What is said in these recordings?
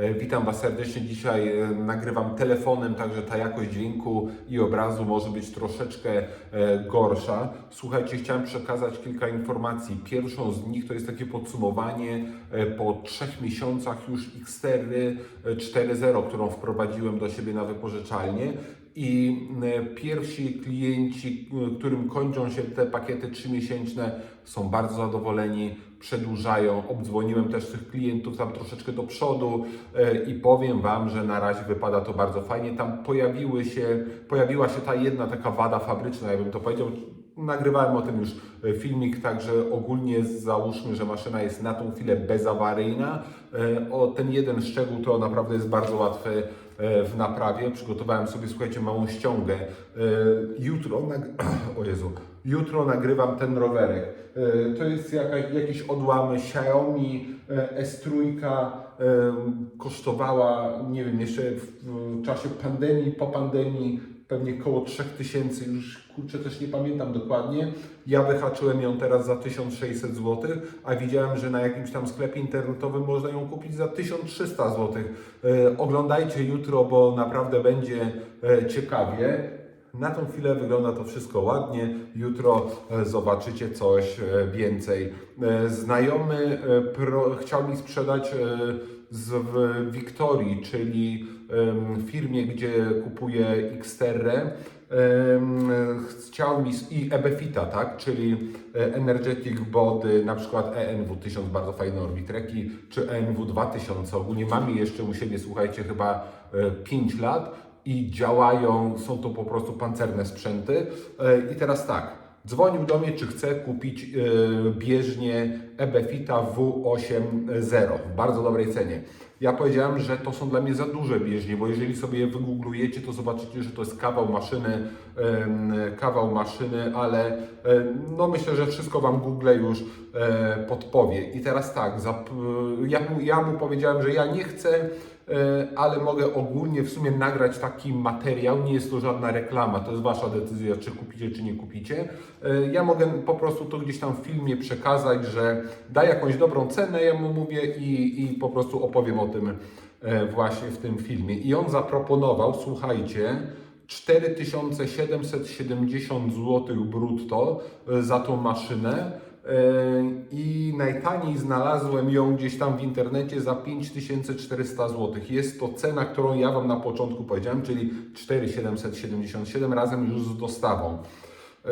E, Witam Was serdecznie. Dzisiaj e, nagrywam telefonem, także ta jakość dźwięku i obrazu może być troszeczkę e, gorsza. Słuchajcie, chciałem przekazać kilka informacji. Pierwszą z nich to jest takie podsumowanie po trzech miesiącach już Xtery e, 4.0, którą wprowadziłem do siebie na wypożyczalnię. I pierwsi klienci, którym kończą się te pakiety 3-miesięczne, są bardzo zadowoleni, przedłużają. Obdzwoniłem też tych klientów tam troszeczkę do przodu e, i powiem Wam, że na razie wypada to bardzo fajnie. Tam pojawiły się, pojawiła się ta jedna taka wada fabryczna, ja bym to powiedział. Nagrywałem o tym już e, filmik, także ogólnie załóżmy, że maszyna jest na tą chwilę bezawaryjna. E, O ten jeden szczegół to naprawdę jest bardzo łatwy w naprawie. Przygotowałem sobie, słuchajcie, małą ściągę. Jutro, o Jezu, jutro nagrywam ten rowerek. E, To jest jakaś, jakiś odłam Xiaomi e, S3 e, kosztowała, nie wiem, jeszcze w czasie pandemii, po pandemii pewnie koło 3000, już kurczę też nie pamiętam dokładnie. Ja wyhaczyłem ją teraz za 1600 zł, a widziałem, że na jakimś tam sklepie internetowym można ją kupić za 1300 zł. Oglądajcie jutro, bo naprawdę będzie ciekawie. Na tą chwilę wygląda to wszystko ładnie. Jutro e, zobaczycie coś e, więcej. E, Znajomy pro, chciał mi sprzedać z w Wiktorii, czyli firmie, gdzie kupuję Xterre. Chciał mi i Ebefita, tak, czyli Energetic Body, na przykład ENW 1000, bardzo fajne orbitreki, czy ENW 2000. Ogólnie mam je jeszcze u siebie, słuchajcie, chyba 5 lat i działają, są to po prostu pancerne sprzęty. E, I teraz tak, dzwonił do mnie, czy chce kupić e, bieżnię Ebefita W8.0 w bardzo dobrej cenie. Ja powiedziałem, że to są dla mnie za duże bieżnie, bo jeżeli sobie je wygooglujecie, to zobaczycie, że to jest kawał maszyny, kawał maszyny, ale e, no myślę, że wszystko Wam Google już podpowie. I teraz tak, ja, mu, ja mu powiedziałem, że ja nie chcę ale mogę ogólnie w sumie nagrać taki materiał. Nie jest to żadna reklama, to jest Wasza decyzja, czy kupicie, czy nie kupicie. E, Ja mogę po prostu to gdzieś tam w filmie przekazać, że da jakąś dobrą cenę, ja mu mówię i, i po prostu opowiem o tym e, właśnie w tym filmie. I on zaproponował, słuchajcie, 4770 zł brutto e, za tą maszynę. E, I najtaniej znalazłem ją gdzieś tam w internecie za 5400 zł. Jest to cena, którą ja Wam na początku powiedziałem, czyli 4777 razem już z dostawą. E,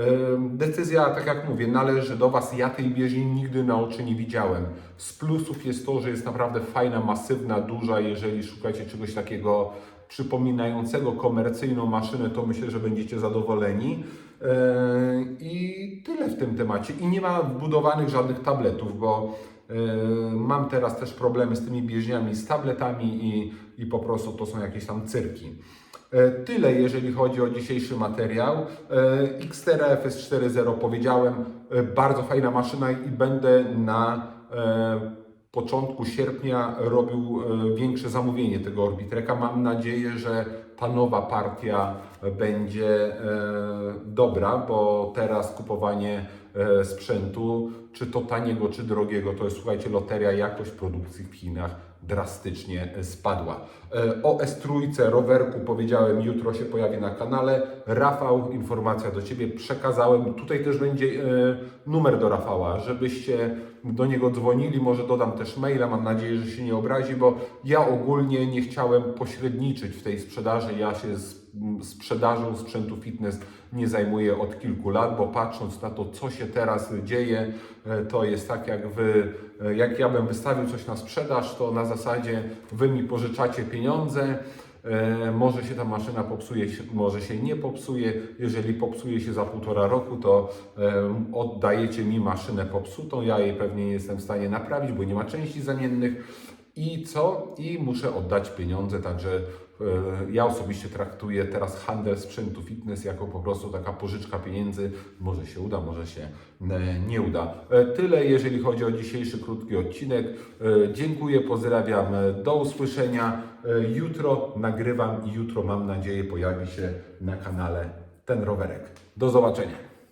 Decyzja, tak jak mówię, należy do Was. Ja tej bieżni nigdy na oczy nie widziałem. Z plusów jest to, że jest naprawdę fajna, masywna, duża. Jeżeli szukacie czegoś takiego przypominającego komercyjną maszynę, to myślę, że będziecie zadowoleni. E, I tyle w tym temacie. I nie ma wbudowanych żadnych tabletów, bo e, mam teraz też problemy z tymi bieżniami, z tabletami i, i po prostu to są jakieś tam cyrki. E, Tyle, jeżeli chodzi o dzisiejszy materiał. Xterra FS 4.0 powiedziałem, bardzo fajna maszyna i będę na początku sierpnia robił e, większe zamówienie tego Orbitreka. Mam nadzieję, że ta nowa partia będzie e, dobra, bo teraz kupowanie e, sprzętu, czy to taniego, czy drogiego, to jest słuchajcie, loteria, jakość produkcji w Chinach drastycznie spadła. E, O S3 rowerku powiedziałem, jutro się pojawi na kanale. Rafał, informacja do Ciebie przekazałem. Tutaj też będzie e, numer do Rafała, żebyście do niego dzwonili. Może dodam też maila, mam nadzieję, że się nie obrazi, bo ja ogólnie nie chciałem pośredniczyć w tej sprzedaży. Ja się z sprzedażą sprzętu fitness nie zajmuję od kilku lat, bo patrząc na to, co się teraz dzieje, e, to jest tak, jak wy, e, jak ja bym wystawił coś na sprzedaż, to na zasadzie wy mi pożyczacie pieniądze. E, Może się ta maszyna popsuje, może się nie popsuje. Jeżeli popsuje się za półtora roku, to oddajecie mi maszynę popsutą. Ja jej pewnie nie jestem w stanie naprawić, bo nie ma części zamiennych. I co? I muszę oddać pieniądze, także e, ja osobiście traktuję teraz handel sprzętu fitness jako po prostu taka pożyczka pieniędzy. Może się uda, może się e, nie uda. E, Tyle, jeżeli chodzi o dzisiejszy krótki odcinek. Dziękuję, pozdrawiam, do usłyszenia. Jutro nagrywam i jutro mam nadzieję pojawi się na kanale ten rowerek. Do zobaczenia.